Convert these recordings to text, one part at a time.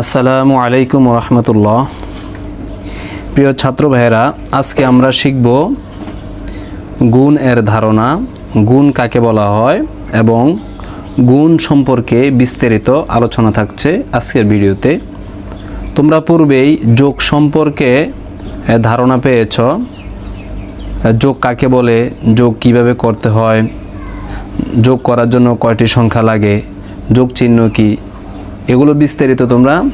আসসালামু আলাইকুম রহমতুল্লাহ প্রিয় ছাত্র ভাইয়েরা, আজকে আমরা শিখব গুণ এর ধারণা। গুণ কাকে বলা হয় এবং গুণ সম্পর্কে বিস্তারিত আলোচনা থাকছে আজকের ভিডিওতে। তোমরা পূর্বেই যোগ সম্পর্কে ধারণা পেয়েছ। যোগ কাকে বলে, যোগ কীভাবে করতে হয়, যোগ করার জন্য কয়টি সংখ্যা লাগে, যোগ চিহ্ন কি এগুলো বিস্তারিত তোমরা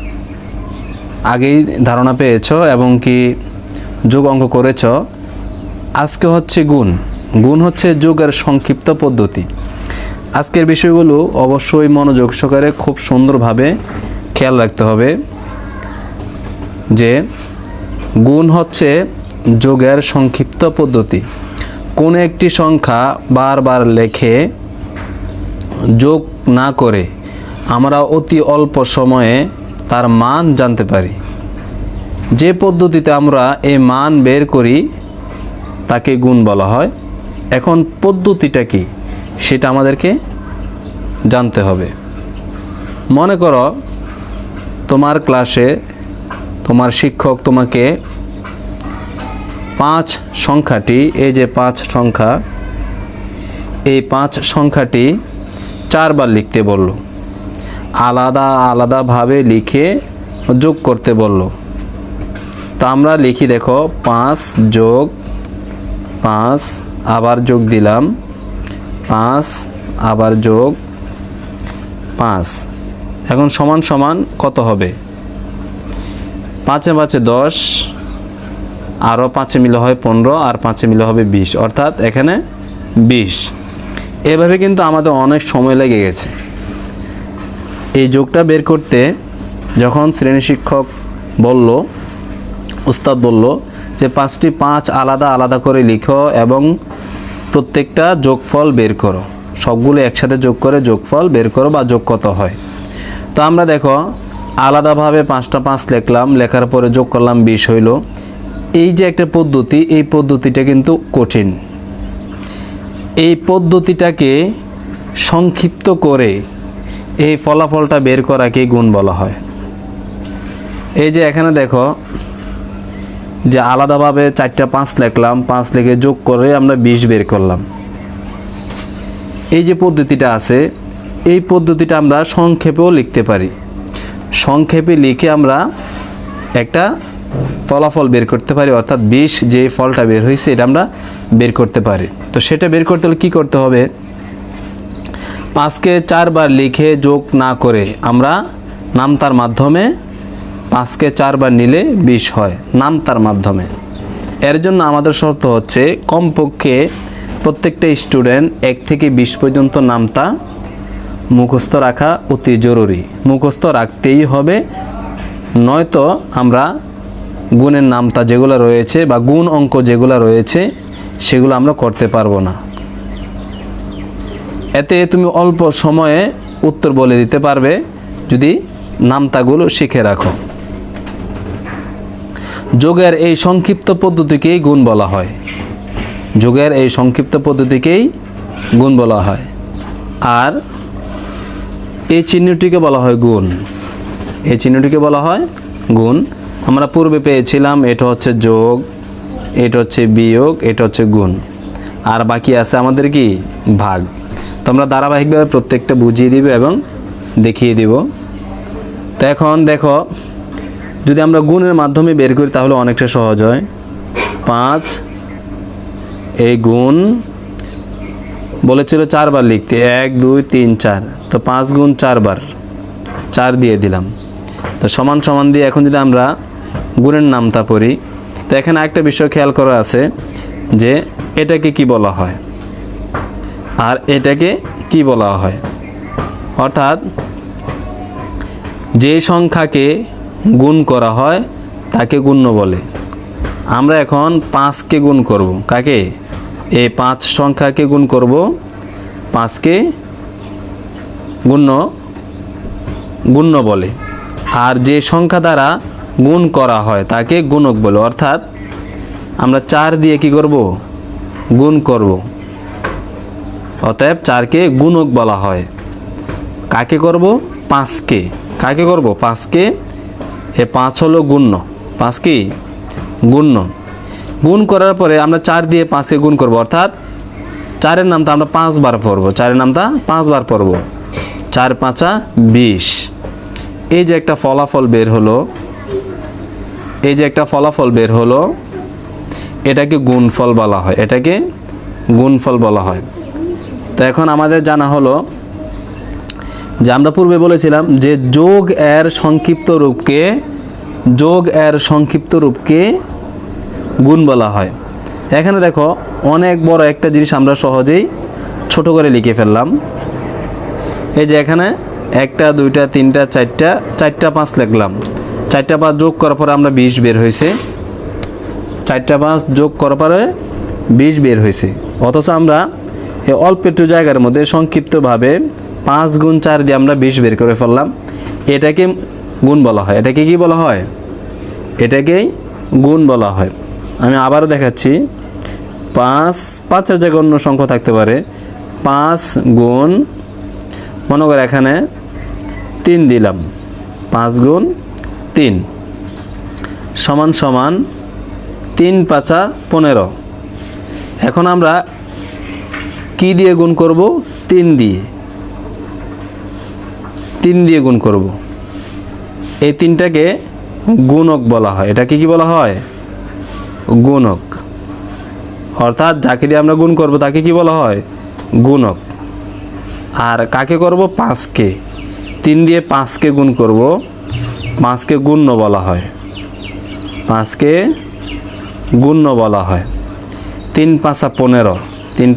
আগেই ধারণা পেয়েছ এবং কি যোগ অঙ্ক করেছ। আজকে হচ্ছে গুণ। গুণ হচ্ছে যোগের সংক্ষিপ্ত পদ্ধতি। আজকের বিষয়গুলো অবশ্যই মনোযোগ সহকারে খুব সুন্দরভাবে খেয়াল রাখতে হবে যে গুণ হচ্ছে যোগের সংক্ষিপ্ত পদ্ধতি। কোনো একটি সংখ্যা বারবার লেখে যোগ না করে আমরা অতি অল্প সময়ে তার মান জানতে পারি। যে পদ্ধতিতে আমরা এই মান বের করি, তাকে গুণ বলা হয়। এখন পদ্ধতিটা কি, সেটা আমাদেরকে জানতে হবে। মনে করো, তোমার ক্লাসে তোমার শিক্ষক তোমাকে পাঁচ সংখ্যাটি, এই যে পাঁচ সংখ্যা, এই পাঁচ সংখ্যাটি চারবার লিখতে বলল। আলাদা আলাদাভাবে লিখে যোগ করতে বলল। তো আমরা লিখি, দেখো, পাঁচ যোগ পাঁচ, আবার যোগ দিলাম। পাঁচ, আবার যোগ পাঁচ। এখন সমান সমান কত হবে? পাঁচে পাঁচে দশ, আরও পাঁচে মিলে হয় পনেরো, আর পাঁচে মিলে হবে বিশ, অর্থাৎ এখানে বিশ। এভাবে কিন্তু আমাদের অনেক সময় লেগে গেছে। এই যোগটা বের করতে যখন শ্রেণি শিক্ষক বলল, উস্তাদ বলল যে পাঁচটি পাঁচ আলাদা আলাদা করে লিখো এবং প্রত্যেকটা যোগফল বের করো। সবগুলো একসাথে যোগ করে যোগফল বের করো বা যোগ কত হয়। তো আমরা দেখো, আলাদাভাবে পাঁচটা পাঁচ লিখলাম, লেখার পরে যোগ করলাম বিশ হইল। এই যে একটা পদ্ধতি, এই পদ্ধতিটা কিন্তু কঠিন। এই পদ্ধতিটাকে সংক্ষিপ্ত করে এই ফলাফলটা বের করাকে গুণ বলা হয়? এই যে এখানে দেখো যে আলাদাভাবে চারটা পাঁচ লিখলাম, পাঁচ লিখে যোগ করে আমরা বিশ বের করলাম। এই যে পদ্ধতিটা আছে, এই পদ্ধতিটা আমরা সংক্ষেপেও লিখতে পারি। সংক্ষেপে লিখে আমরা একটা ফলাফল বের করতে পারি, অর্থাৎ বিশ যে ফলটা বের হয়েছে, এটা আমরা বের করতে পারি। তো সেটা বের করতে হলে কী করতে হবে? পাঁচকে চারবার লিখে যোগ না করে আমরা নামতার মাধ্যমে পাঁচকে চারবার নিলে বিশ হয় নামতার মাধ্যমে। এর জন্য আমাদের শর্ত হচ্ছে কমপক্ষে প্রত্যেকটা স্টুডেন্ট এক থেকে বিশ পর্যন্ত নামতা মুখস্থ রাখা অতি জরুরি। মুখস্থ রাখতেই হবে, নয়তো আমরা গুণের নামতা যেগুলো রয়েছে বা গুণ অঙ্ক যেগুলো রয়েছে সেগুলো আমরা করতে পারব না। এতে তুমি অল্প সময়ে উত্তর বলে দিতে পারবে। যদি নামতাগুলো শিখে রাখো। যোগের এই সংক্ষিপ্ত পদ্ধতিকেই গুণ বলা হয়। যোগের এই সংক্ষিপ্ত পদ্ধতিকেই গুণ বলা হয়। আর এই চিহ্নটিকে বলা হয় গুণ। এই চিহ্নটিকে বলা হয় গুণ। আমরা পূর্বে পেয়েছিলাম, এটা হচ্ছে যোগ, এটা হচ্ছে বিয়োগ, এটা হচ্ছে গুণ। আর বাকি আছে আমাদের কি? ভাগ। তো আমরা ধারাবাহিকভাবে প্রত্যেকটা বুঝিয়ে দিব এবং দেখিয়ে দিব। তো এখন দেখো, যদি আমরা গুণের মাধ্যমে বের করি তাহলে অনেকটা সহজ হয়। পাঁচ, এই গুণ বলেছিল চারবার লিখতে। এক, দুই, তিন, চার। তো পাঁচ গুণ চারবার। চার দিয়ে দিলাম। তো সমান সমান দিয়ে এখন যদি আমরা গুণের নামতা পড়ি, তো এখানে একটা বিষয় খেয়াল করা আছে যে এটাকে কি বলা হয়? আর এটাকে কি বলা হয়? অর্থাৎ যে সংখ্যাকে গুণ করা হয়, তাকে গুণ্য বলে। আমরা এখন পাঁচকে গুণ করব। কাকে? এই পাঁচ সংখ্যাকে গুণ করব। পাঁচকে গুণ্য গুণ্য বলে। আর যে সংখ্যা দ্বারা গুণ করা হয়, তাকে গুণক বলে। অর্থাৎ আমরা চার দিয়ে কি করব? গুণ করব। অতএব চারকে গুণক বলা হয়। কাকে করব? পাঁচকে। কাকে করব? পাঁচকে। এ পাঁচ হলো গুণ্য। পাঁচ কি? গুণ্য। গুণ করার পরে আমরা চার দিয়ে পাঁচকে গুণ করব। অর্থাৎ চারের নামটা আমরা পাঁচবার পড়ব। চারের নামটা পাঁচবার পড়ব। চার পাঁচা বিশ। এই যে একটা ফলাফল বের হলো, এই যে একটা ফলাফল বের হলো, এটাকে গুণফল বলা হয়। এটাকে গুণফল বলা হয়। তো এখন আমাদের জানা হলো যে আমরা পূর্বে বলেছিলাম যে যোগ এর সংক্ষিপ্ত রূপকে, যোগ এর সংক্ষিপ্ত রূপকে গুণ বলা হয়। এখানে দেখো অনেক বড় একটা জিনিস আমরা সহজেই ছোট করে লিখে ফেললাম। এই যে এখানে একটা, দুইটা, তিনটা, চারটা চারটা পাঁচ লিখলাম। চারটা পাঁচ যোগ করার পরে আমরা বিশ বের হয়েছে। চারটা পাঁচ যোগ করার পরে বিশ বের হয়েছে। অথচ আমরা এই অল্প একটু জায়গার মধ্যে সংক্ষিপ্তভাবে পাঁচ গুণ চার দিয়ে আমরা বিশ বের করে ফেললাম। এটাকে গুণ বলা হয়। এটাকে কি বলা হয়? এটাকেই গুণ বলা হয়। আমি আবারও দেখাচ্ছি। পাঁচ পাঁচের জায়গায় অন্য সংখ্যা থাকতে পারে। পাঁচ গুণ, মনে করে এখানে তিন দিলাম। পাঁচ গুণ তিন। সমান সমান তিন পাঁচা পনেরো। এখন আমরা কি দিয়ে গুণ করব? তিন দিয়ে। তিন দিয়ে গুণ করব। এই তিনটাকে গুণক বলা হয়। এটাকে কি বলা হয়? গুণক। অর্থাৎ যাকে দিয়ে আমরা গুণ করব, তাকে কি বলা হয়? গুণক। আর কাকে করব? পাঁচকে। তিন দিয়ে পাঁচকে গুণ করব। পাঁচকে গুণ্য বলা হয়। পাঁচকে গুণ্য বলা হয়। তিন পাঁচা পনেরো। তিন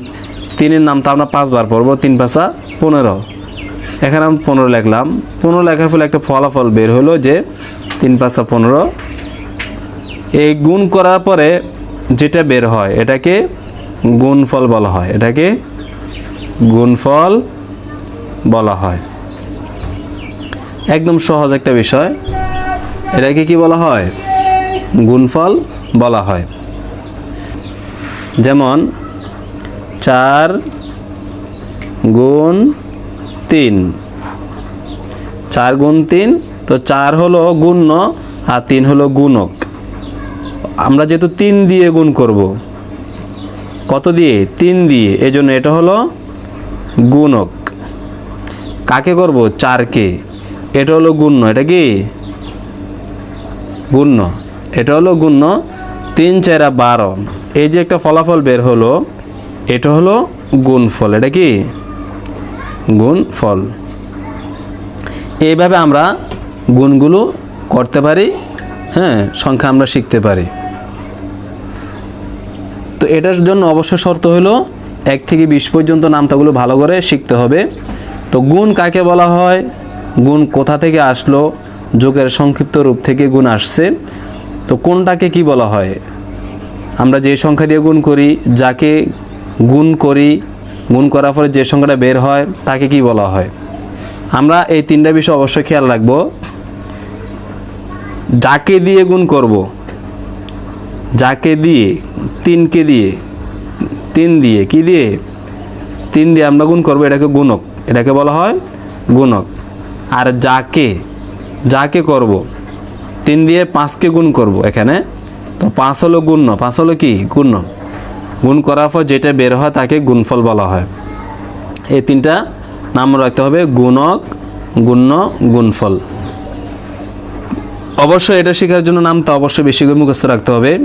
তিনের নাম নামটা আমরা পাঁচবার পড়ব, তিন পাঁচা পনেরো। এখানে আমি পনেরো লিখলাম। পনেরো লেখার ফলে একটা ফলাফল বের হলো যে তিন পাঁচা পনেরো। এই গুণ করার পরে যেটা বের হয়, এটাকে গুণফল বলা হয়। এটাকে গুণফল বলা হয়। একদম সহজ একটা বিষয়। এটাকে কি বলা হয়? গুণফল বলা হয়। যেমন চার গুণ তিন। চার গুণ তিন, তো চার হলো গুণ্য আর তিন হলো গুণক। আমরা যেহেতু তিন দিয়ে গুণ করব, কত দিয়ে? তিন দিয়ে। এই জন্য এটা হলো গুণক। কাকে করব? চারকে। এটা হলো গুণ্য। এটা কি? গুণ্য। এটা হলো গুণ্য তিন চারা বারো। এই যে একটা ফলাফল বের হলো এটা হলো গুণফল, এটা কি? গুণফল। এইভাবে আমরা গুণগুলো করতে পারি হ্যাঁ সংখ্যা আমরা শিখতে পারি। তো এটার জন্য অবশ্য শর্ত হলো এক থেকে বিশ পর্যন্ত নামতাগুলো ভালো করে শিখতে হবে। তো গুণ কাকে বলা হয়? গুণ কোথা থেকে আসলো? যোগের সংক্ষিপ্ত রূপ থেকে গুণ আসছে। তো কোনটাকে কি বলা হয়? আমরা যে সংখ্যা দিয়ে গুণ করি, যাকে গুণ করি, গুণ করার পরে যে সংখ্যাটা বের হয়, তাকে কি বলা হয়? আমরা এই তিনটা বিষয় অবশ্যই খেয়াল রাখব। যাকে দিয়ে গুণ করব? যাকে দিয়ে? তিনকে দিয়ে। তিন দিয়ে। কি দিয়ে? তিন দিয়ে আমরা গুণ করব, এটাকে গুণক। এটাকে বলা হয় গুণক। আর যাকে? যাকে করব? তিন দিয়ে পাঁচকে গুণ করব এখানে। তো পাঁচ হলো গুণ্য পাঁচ হলো কি? গুণ্য গুণ করার পর যেটা বের হয় তাকে গুণফল বলা হয়। এই তিনটা নাম রাখতে হবে, গুণক, গুণ্য, গুণফল। অবশ্যই এটা শেখার জন্য নাম নামটা অবশ্যই বেশি করে মুখস্থ রাখতে হবে।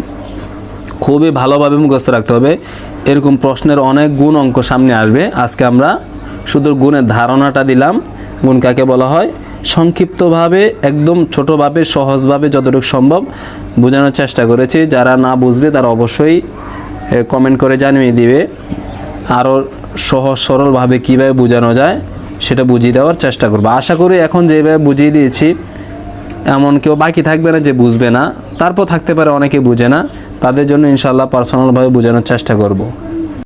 খুবই ভালোভাবে মুখস্থ রাখতে হবে। এরকম প্রশ্নের অনেক গুণ অঙ্ক সামনে আসবে। আজকে আমরা শুধু গুণের ধারণাটা দিলাম। গুণ কাকে বলা হয়? সংক্ষিপ্তভাবে, একদম ছোটোভাবে, সহজভাবে যতটুকু সম্ভব বোঝানোর চেষ্টা করেছি। যারা না বুঝবে তারা অবশ্যই কমেন্ট করে জানিয়ে দিবে। আরও সহজ সরলভাবে কীভাবে বোঝানো যায়, সেটা বুঝিয়ে দেওয়ার চেষ্টা করব। আশা করি এখন যেভাবে বুঝিয়ে দিয়েছি, এমন কেউ বাকি থাকবে না যে বুঝবে না। তারপর থাকতে পারে অনেকে বুঝে না। তাদের জন্য ইনশাল্লাহ পার্সোনালভাবে বোঝানোর চেষ্টা করব।